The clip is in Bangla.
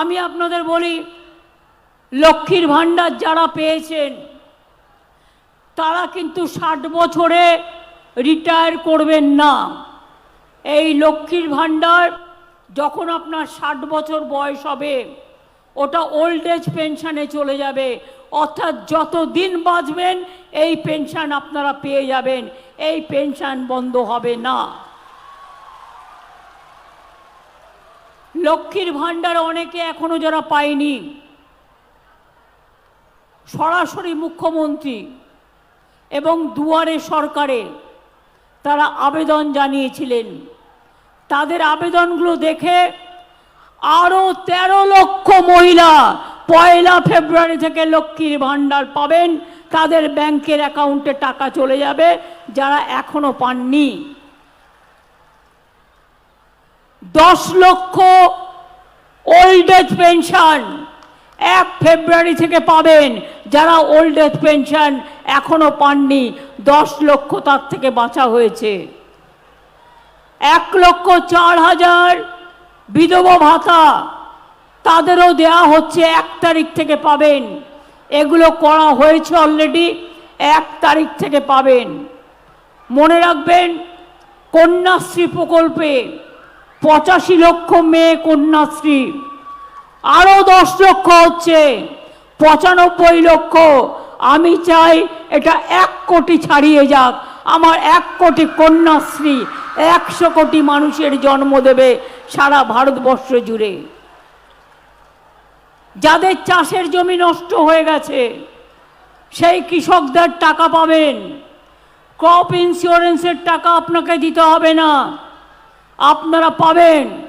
আমি আপনাদের বলি, লক্ষ্মীর ভাণ্ডার যারা পেয়েছেন, তারা কিন্তু ষাট বছরে রিটায়ার করবেন না। এই লক্ষ্মীর ভাণ্ডার যখন আপনার ষাট বছর বয়স হবে, ওটা ওল্ড এজ পেনশনে চলে যাবে। অর্থাৎ যত দিন বাঁচবেন, এই পেনশন আপনারা পেয়ে যাবেন। এই পেনশন বন্ধ হবে না। লক্ষ্মীর ভাণ্ডার অনেকে এখনও যারা পায়নি। সরাসরি মুখ্যমন্ত্রী এবং দুয়ারে সরকারে তারা আবেদন জানিয়েছিলেন। তাদের আবেদনগুলো দেখে আরও তেরো লক্ষ মহিলা পয়লা ফেব্রুয়ারি থেকে লক্ষ্মীর ভাণ্ডার পাবেন। তাদের ব্যাংকের অ্যাকাউন্টে টাকা চলে যাবে, যারা এখনও পাননি। দশ লক্ষ এজ পেনশন এক ফেব্রুয়ারি থেকে পাবেন। যারা ওল্ড এজ পেনশন এখনও পাননি, দশ লক্ষ তার থেকে বাঁচা হয়েছে। এক লক্ষ চার হাজার বিধবা ভাতা, তাদেরও দেয়া হচ্ছে এক তারিখ থেকে পাবেন। এগুলো করা হয়েছে অলরেডি এক তারিখ থেকে পাবেন। মনে রাখবেন, কন্যাশ্রী প্রকল্পে পঁচাশি লক্ষ মেয়ে কন্যাশ্রী। আরও দশ লক্ষ হচ্ছে। পঁচানব্বই লক্ষ। আমি চাই এটা এক কোটি ছাড়িয়ে যাক। আমার এক কোটি কন্যাশ্রী একশো কোটি মানুষের জন্ম দেবে সারা ভারতবর্ষ জুড়ে। যাদের চাষের জমি নষ্ট হয়ে গেছে, সেই কৃষকদের টাকা পাবেন। ক্রপ ইন্স্যুরেন্সের টাকা আপনাকে দিতে হবে না। আপনারা পাবেন।